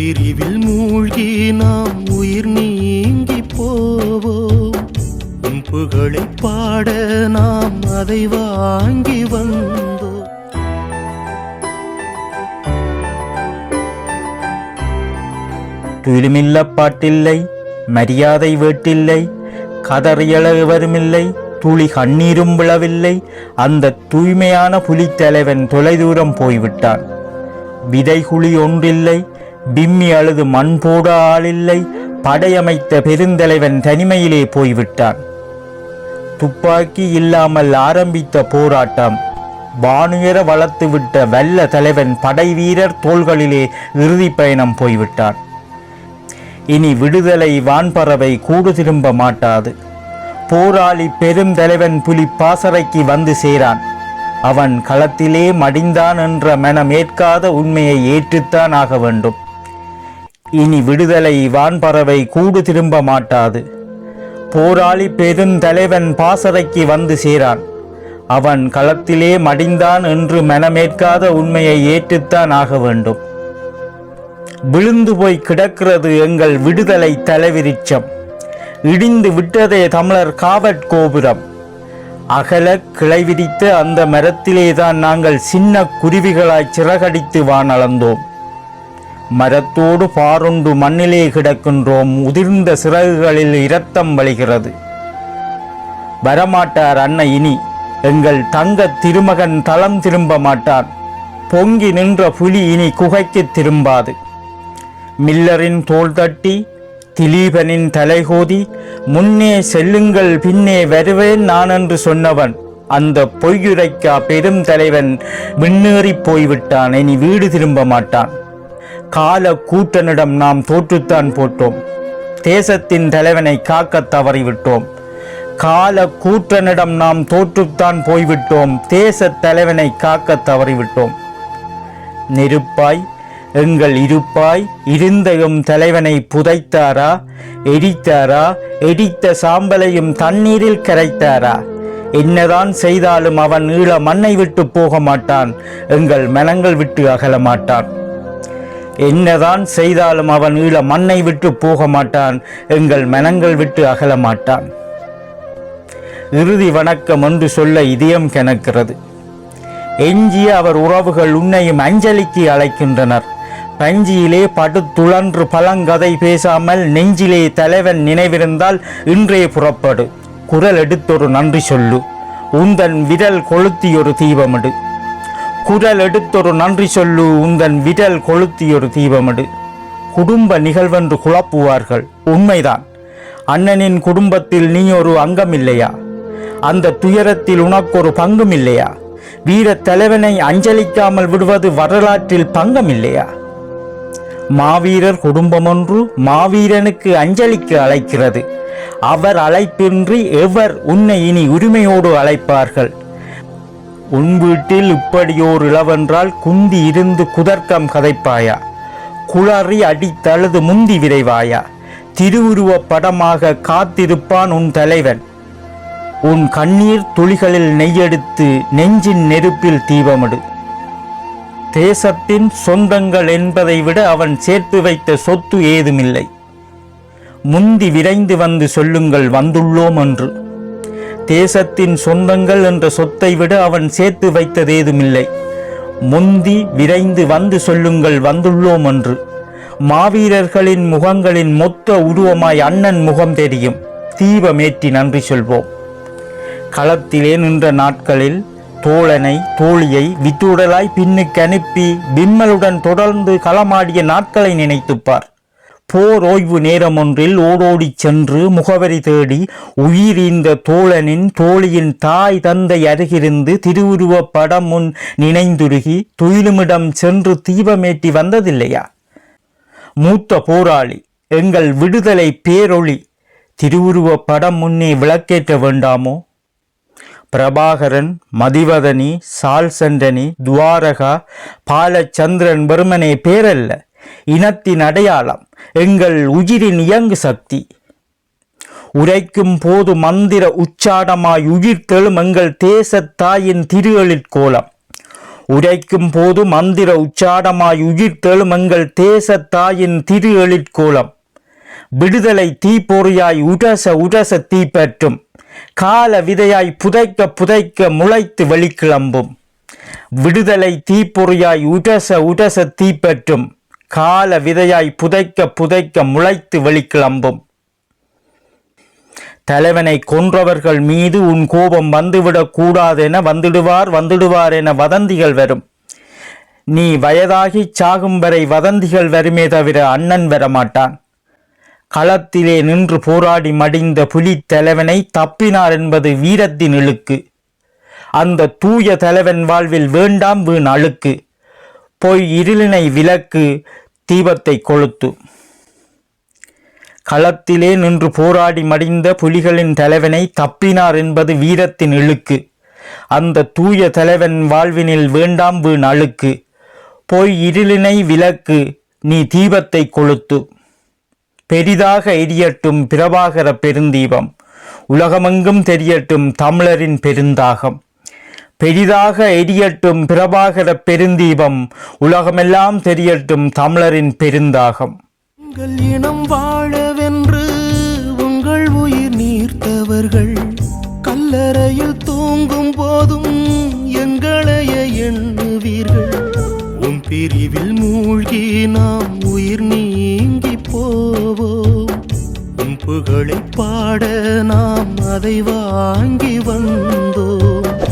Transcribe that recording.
பிரிவில் மூழ்கி நாம் உயிர் நீங்கி போவோம். உன் புகழை பாட நாம் அதை வாங்கி வந்தோம். துயிலுமில்ல பாட்டில்லை மரியாதை வேட்டில்லை கதறியல எவருமில்லை துளி கண்ணீரும் விழவில்லை அந்த தூய்மையான புலித்தலைவன் தொலைதூரம் போய்விட்டான். விதைகுழி ஒன்றில்லை பிம்மி அழுது மண் போட ஆளில்லை. படையமைத்த பெருந்தலைவன் தனிமையிலே போய்விட்டான். துப்பாக்கி இல்லாமல் ஆரம்பித்த போராட்டம் வானுயர வளர்த்துவிட்ட வல்ல தலைவன் படை வீரர் தோள்களிலே இறுதி பயணம் போய்விட்டான். இனி விடுதலை வான்பறவை கூடு திரும்ப மாட்டாது. போராளி பெருந்தலைவன் புலி பாசறைக்கு வந்து சேரான். அவன் களத்திலே மடிந்தான் என்ற மனமேற்காத உண்மையை ஏற்றுத்தான் ஆக வேண்டும். இனி விடுதலை வான்பறவை கூடு திரும்ப மாட்டாது. போராளி பெருந்தலைவன் பாசறைக்கு வந்து சேரான். அவன் களத்திலே மடிந்தான் என்று மனமேற்காத உண்மையை ஏற்றுத்தான் ஆக வேண்டும். விழுந்து போய் கிடக்கிறது எங்கள் விடுதலை தலைவிரிச்சம் இடிந்து விட்டதே தமிழர் காவற் கோபுரம். அகல கிளை விரித்த அந்த மரத்திலேதான் நாங்கள் சின்ன குருவிகளாய் சிறகடித்து வானளந்தோம். மரத்தோடு பாருண்டு மண்ணிலே கிடக்கின்றோம். உதிர்ந்த சிறகுகளில் இரத்தம் வழிகிறது. வரமாட்டார் அன்னை இனி. எங்கள் தங்க திருமகன் தளம் திரும்ப மாட்டான் பொங்கி நின்ற புலி இனி குகைக்கு திரும்பாது. மில்லரின் தோள் தட்டி திலீபனின் தலைகோதி முன்னே செல்லுங்கள் பின்னே வருவேன் நான் என்று சொன்னவன். அந்த பொய்யுரைக்கா பெரும் தலைவன் விண்ணேறிப் போய்விட்டான். இனி வீடு திரும்ப மாட்டான். கால கூட்டனிடம் நாம் தோற்றுத்தான் போட்டோம். தேசத்தின் தலைவனை காக்க தவறிவிட்டோம். கால கூற்றனிடம் நாம் தோற்றுத்தான் போய்விட்டோம். தேச தலைவனை காக்க தவறிவிட்டோம். நெருப்பாய் எங்கள் இருப்பாய் இருந்த எம் தலைவனை புதைத்தாரா? எரித்தாரா? எரித்த சாம்பலையும் தண்ணீரில் கரைத்தாரா? என்னதான் செய்தாலும் அவன் ஈழ மண்ணை விட்டு போக மாட்டான். எங்கள் மனங்கள் விட்டு அகல மாட்டான். என்னதான் செய்தாலும் அவன் ஈழ மண்ணை விட்டு போக மாட்டான் எங்கள் மனங்கள் விட்டு அகல மாட்டான். இறுதி வணக்கம் என்று சொல்ல இதயம் கணக்கிறது எஞ்சிய அவர் உறவுகள் உன்னையும் அஞ்சலிக்கு அழைக்கின்றனர். பஞ்சியிலே படுத்துழன்று பழங்கதை பேசாமல் நெஞ்சிலே தலைவன் நினைவிருந்தால் இன்றே புறப்படு. குரல் எடுத்தொரு நன்றி சொல்லு. உந்தன் விரல் கொளுத்தியொரு தீபமிடு. குரல் எடுத்தொரு நன்றி சொல்லு உந்தன் விரல் கொளுத்தியொரு தீபமடு. குடும்ப நிகழ்வென்று குழப்புவார்கள் உண்மைதான். அண்ணனின் குடும்பத்தில் நீ ஒரு அங்கம் இல்லையா அந்த துயரத்தில் உனக்கொரு பங்கும் இல்லையா வீர தலைவனை அஞ்சலிக்காமல் விடுவது வரலாற்றில் பங்கம் இல்லையா மாவீரர் குடும்பமொன்று மாவீரனுக்கு அஞ்சலிக்கு அழைக்கிறது. அவர் அழைப்பின்றி எவர் உன்னை இனி உரிமையோடு அழைப்பார்கள்? உன் வீட்டில் இப்படியோர் இளவென்றால் குந்தி இருந்து குதர்க்கம் கதைப்பாயா? குளறி அடித்தழுது முந்தி விரைவாயா? திருவுருவப் படமாக காத்திருப்பான் உன் தலைவன். உன் கண்ணீர் துளிகளில் நெய்யெடுத்து நெஞ்சின் நெருப்பில் தீபமிடு. தேசத்தின் சொந்தங்கள் என்பதை விட அவன் சேர்த்து வைத்த சொத்து ஏதுமில்லை. முந்தி விரைந்து வந்து சொல்லுங்கள் வந்துள்ளோம் என்று. தேசத்தின் சொந்தங்கள் என்ற சொத்தை விட அவன் சேர்த்து வைத்ததேதுமில்லை. முந்தி விரைந்து வந்து சொல்லுங்கள் வந்துள்ளோம் என்று. மாவீரர்களின் முகங்களின் மொத்த உருவமாய் அண்ணன் முகம் தெரியும். தீபமேற்றி நன்றி சொல்வோம். களத்திலே நின்ற நாட்களில் தோழனை தோழியை வித்துடலாய் பின்னுக்கு அனுப்பி விம்மலுடன் தொடர்ந்து களமாடிய நாட்களை நினைத்துப்பார். போர் ஓய்வு நேரம் ஒன்றில் ஓடோடிச் சென்று முகவரி தேடி உயிரிந்த தோழனின் தோழியின் தாய் தந்தை அருகிருந்து திருவுருவப் படம் முன் நினைந்துருகி துயிலுமிடம் சென்று தீபமேட்டி வந்ததில்லையா? மூத்த போராளி எங்கள் விடுதலை பேரொளி திருவுருவப் படம் முன்னே விளக்கேற்ற வேண்டாமோ? பிரபாகரன் மதிவதனி சால்சண்டனி துவாரகா பாலச்சந்திரன் பெருமனே பேரல்ல. இனத்தின் அடையாளம் எங்கள் உயிரின் இயங்கு சக்தி. உரைக்கும் போது மந்திர உச்சாடமாய் உயிர் தெழும் எங்கள் தேசத் தாயின் கோலம். உரைக்கும் போது மந்திர உச்சாடமாய் உயிர் தெழும் எங்கள் தேசத்தாயின் திரு கோலம். விடுதலை தீப்பொறியாய் உரச உரச தீப்பற்றும். கால விதையாய் புதைக்க புதைக்க முளைத்து வெளிக்கிளம்பும். விடுதலை தீப்பொறியாய் உரச உரச தீப்பற்றும். கால விதையாய் புதைக்க புதைக்க முளைத்து வெளிக்கிளம்பும். தலைவனை கொன்றவர்கள் மீது உன் கோபம் வந்துவிடக் கூடாதென வந்துடுவார் வந்துடுவார் என வதந்திகள் வரும். நீ வயதாகி சாகும் வரை வதந்திகள் வருமே தவிர அண்ணன் வரமாட்டான். களத்திலே நின்று போராடி மடிந்த புலி தலைவனை தப்பினார் என்பது வீரத்தின் இழுக்கு. அந்த தூய தலைவன் வாழ்வில் வேண்டாம் வீண் அழுக்கு. பொய் இருளினை விலக்கு தீபத்தை கொளுத்து. களத்திலே நின்று போராடி மடிந்த புலிகளின் தலைவனை தப்பினார் என்பது வீரத்தின் இழுக்கு. அந்த தூய தலைவன் வாழ்வினில் வேண்டாம் வீண் அழுக்கு. பொய் இருளினை விலக்கு நீ தீபத்தை கொளுத்து. பெரிதாக எரியட்டும் பிரபாகர பெருந்தீபம். உலகமெங்கும் தெரியட்டும் தமிழரின் பெருந்தாகம். பெரிதாக எரியட்டும் பிரபாகர பெருந்தீபம் உலகமெல்லாம் தெரியட்டும் தமிழரின் பெருந்தாகம். உங்கள் இனம் வாழவென்று உங்கள் உயிர் நீர்த்தவர்கள் கல்லறையில் தூங்கும் போதும் எங்களைய எண்ணுவீர்கள். உன் பிரிவில் மூழ்கி நாம் உயிர் நீங்கி போவோம். உன் புகழை பாட நாம் அதை வாங்கி வந்தோம்.